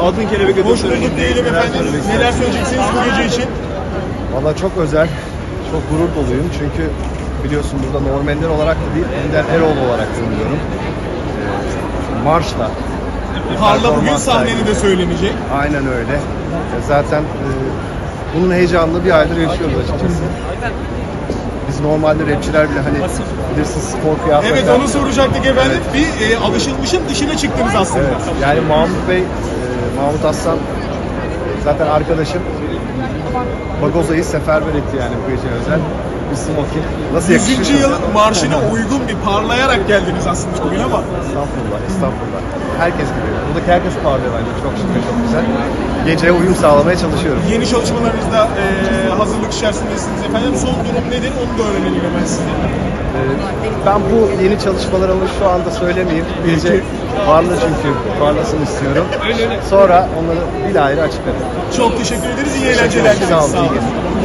Altın Kelebek ödül Hoş bulduk diyelim efendim. Neler söyleyeceksiniz bu gece için? Valla çok özel, çok gurur doluyum çünkü biliyorsun burada Normanler olarak da değil, Ender Eroğlu olarak tanıyorum. Ee, marşla. Parla bugün sahnede de söylenecek. Aynen öyle. E, Zaten e, bunun heyecanını bir aydır yaşıyoruz açıkçası. Biz normalde rapçiler bile hani bilirsiniz spor kıyafetler. Evet onu soracaktık efendim. Bir e, alışılmışın dışına çıktınız aslında. Evet, yani Mahmut Bey, Mahmut Aslan zaten arkadaşım. Bagoza'yı seferber etti yani bu gece özel. Bir smoking. Nasıl 100. yakışır? yılın marşına uygun bir parlayarak geldiniz aslında bugün ama Estağfurullah, estağfurullah. Herkes gibi. Buradaki herkes parlıyor bence. Çok şükür, çok güzel. Geceye uyum sağlamaya çalışıyorum. yeni çalışmalarınızda e, hazırlık içerisindesiniz efendim. Son durum nedir onu da öğrenelim hemen sizden. Ben bu yeni çalışmalarımı şu anda söylemeyeyim. Gece parla çünkü. Parlasın istiyorum. Sonra onları bir ayrı açıklarım. Çok teşekkür ederiz. İyi eğlenceler Sağ olun, iyi geceler.